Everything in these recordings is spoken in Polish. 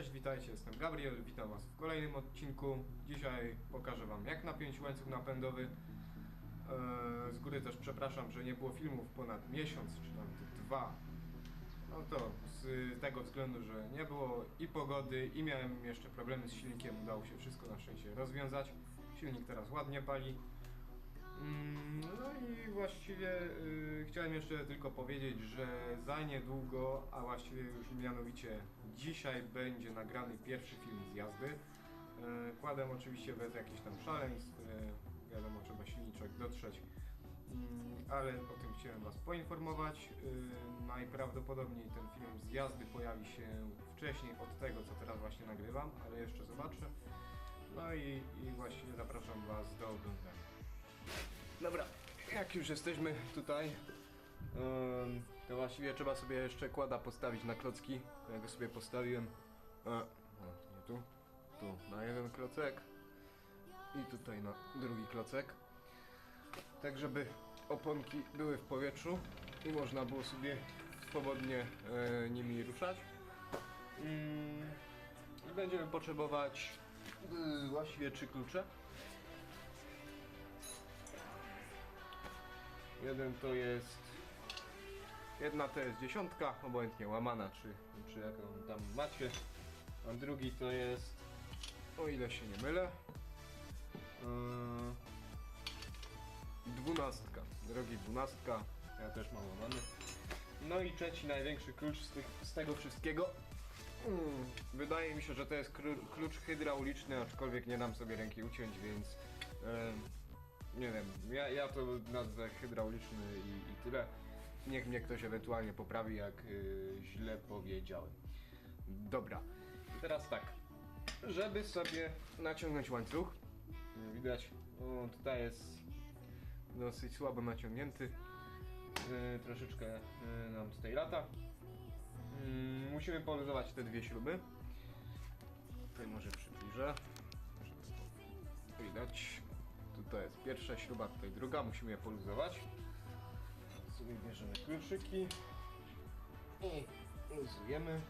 Cześć, witajcie, jestem Gabriel, witam Was w kolejnym odcinku. Dzisiaj pokażę Wam jak napiąć łańcuch napędowy. Eee, Z góry też przepraszam, że nie było filmów ponad miesiąc, czy tam dwa. No to z tego względu, że nie było i pogody, i miałem jeszcze problemy z silnikiem. Udało się wszystko na szczęście rozwiązać. Silnik teraz ładnie pali. Mm, No i właściwie y, chciałem jeszcze tylko powiedzieć, że za niedługo, a właściwie już mianowicie dzisiaj będzie nagrany pierwszy film z jazdy. Y, oczywiście bez jakichś tam szaleństw, y, wiadomo trzeba silniczek dotrzeć, Mm, ale o tym chciałem Was poinformować. Y, Najprawdopodobniej ten film z jazdy pojawi się wcześniej od tego, co teraz właśnie nagrywam, ale jeszcze zobaczę. No i, i właśnie zapraszam Was do oglądania. Dobra, jak już jesteśmy tutaj, to właściwie trzeba sobie jeszcze kłada postawić na klocki. Ja go sobie postawiłem. O, nie tu. Tu na jeden klocek i tutaj na drugi klocek. Tak, żeby oponki były w powietrzu i można było sobie swobodnie e, nimi ruszać. Mm, będziemy potrzebować y, właściwie trzy klucze. Jeden to jest. Jedna to jest dziesiątka, obojętnie łamana, czy, czy jaką tam macie. A drugi to jest. O ile się nie mylę. Yy, dwunastka. Drogi dwunastka. Ja też mam łamany. No i trzeci największy klucz z, tych, z tego wszystkiego. Mm, Wydaje mi się, że to jest klucz hydrauliczny, aczkolwiek nie dam sobie ręki uciąć, więc. em, nie wiem, ja, ja to nazwę hydrauliczny i, i tyle. Niech mnie ktoś ewentualnie poprawi, jak y, źle powiedziałem. Dobra, teraz tak. Żeby sobie naciągnąć łańcuch, widać, o, tutaj jest dosyć słabo naciągnięty. Y, troszeczkę y, nam tutaj lata. Mm, musimy poluzować te dwie śruby. Tutaj może przybliżę. Żeby to jest pierwsza śruba, tutaj druga. Musimy je poluzować. Sobie bierzemy kluczyki i luzujemy.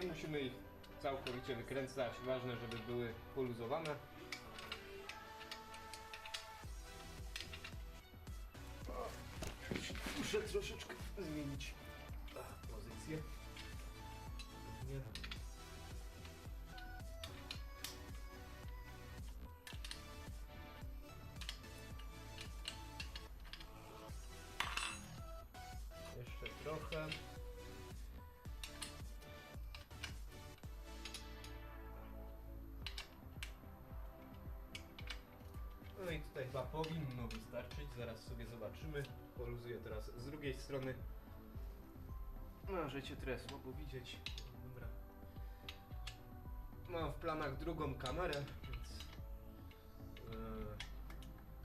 Nie musimy ich całkowicie wykręcać. Ważne, żeby były poluzowane. Troszeczkę zmienić No tutaj chyba powinno wystarczyć, zaraz sobie zobaczymy. Poluzuję teraz z drugiej strony. Możecie trochę słabo widzieć. Dobra. Mam w planach drugą kamerę, więc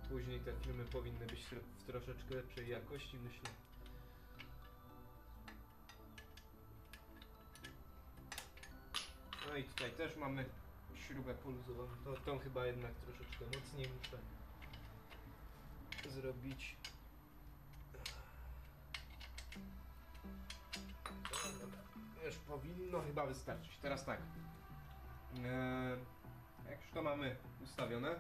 e, później te filmy powinny być w troszeczkę lepszej jakości, myślę. No i tutaj też mamy śrubę poluzowaną. To, tą chyba jednak troszeczkę mocniej muszę zrobić. Powinno chyba wystarczyć. Teraz tak. Eee, jak już to mamy ustawione,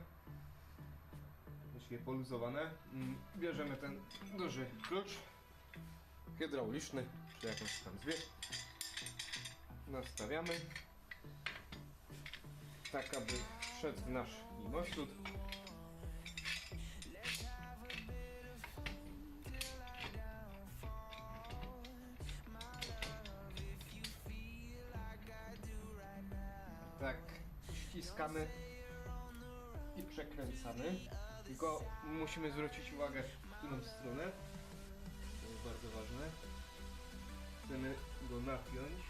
właściwie poluzowane, mm, bierzemy ten duży klucz hydrauliczny, czy jakąś tam zwie. Nastawiamy tak aby wszedł w nasz mimośród. I przekręcamy. Tylko musimy zwrócić uwagę w którą stronę. To jest bardzo ważne. Chcemy go napiąć.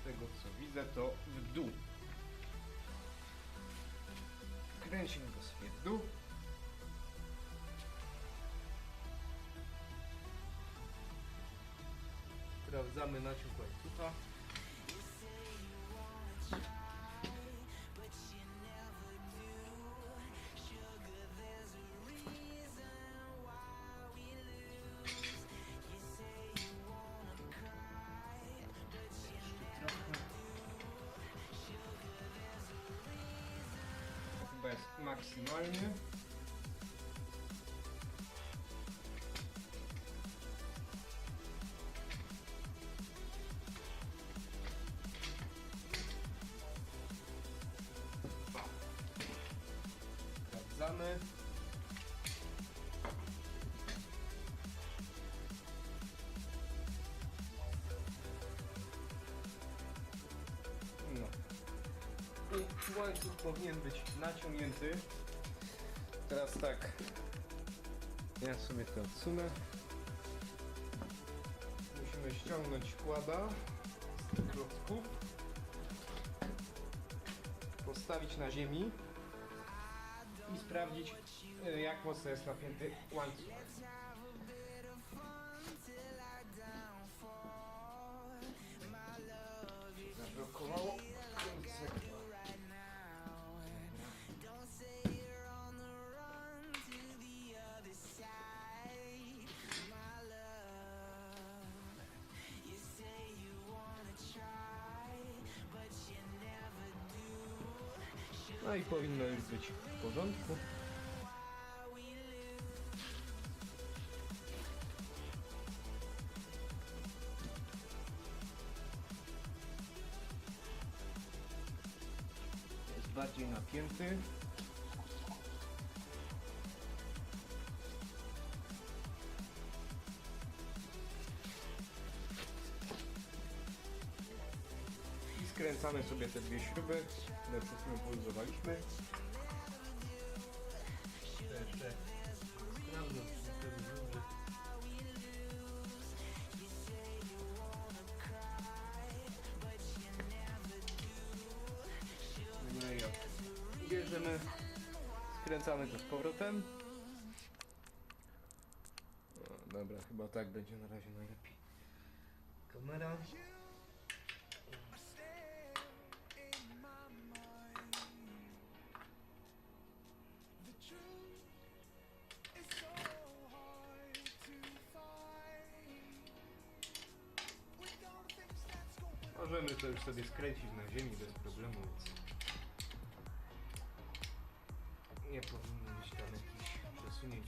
Z tego co widzę to w dół. Kręcimy go sobie w dół. Sprawdzamy naciąg łańcucha. классно. максимальную Sprawdzamy. No. I łańcuch powinien być naciągnięty. Teraz tak. Ja sobie to odsunę. Musimy ściągnąć kłada z tych klocków. Postawić na ziemi i sprawdzić e, jak mocno jest napięty łańcuch. No i powinno już być w porządku. Jest bardziej napięty. I skręcamy sobie te dwie śruby, które przed chwilą poluzowaliśmy. Jeszcze. No. Bierzemy, skręcamy to z powrotem. O, dobra, chyba tak będzie na razie najlepiej. Kamera. To już sobie skręcić na ziemi bez problemu, więc nie powinno być tam jakichś przesunięć.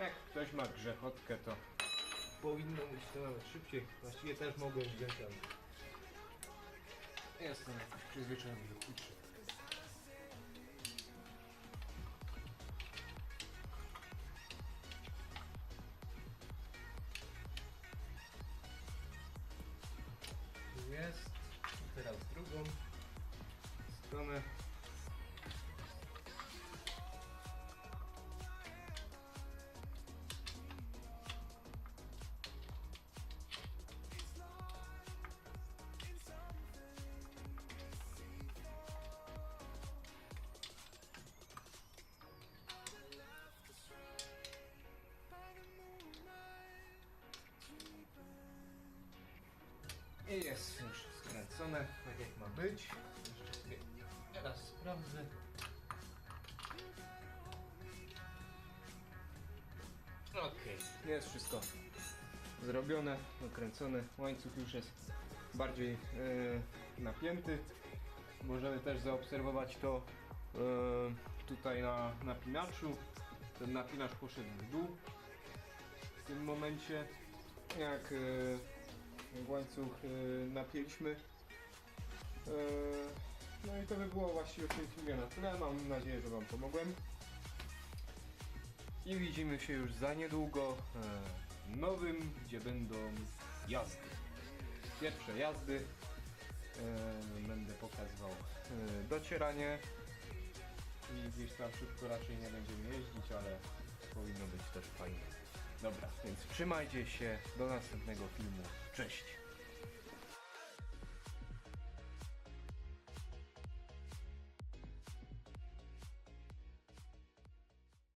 Jak ktoś ma grzechotkę, to powinno być to nawet szybciej. Właściwie też mogłem wziąć, ale jestem jakoś przyzwyczajony do kuczy. Jest już skręcone, tak jak ma być. Jeszcze sobie teraz sprawdzę. Okej, jest wszystko zrobione, dokręcone. Łańcuch już jest bardziej e, napięty. Możemy też zaobserwować to e, tutaj na napinaczu. Ten napinacz poszedł w dół w tym momencie. Jak e, łańcuch napięliśmy. No i to by było właściwie w tym filmie na tyle. Mam nadzieję, że Wam pomogłem. I widzimy się już za niedługo e, nowym, gdzie będą jazdy. Pierwsze jazdy. E, Będę pokazywał e, docieranie. I gdzieś tam szybko raczej nie będziemy jeździć, ale powinno być też fajnie. Dobra, więc trzymajcie się. Do następnego filmu. Cześć!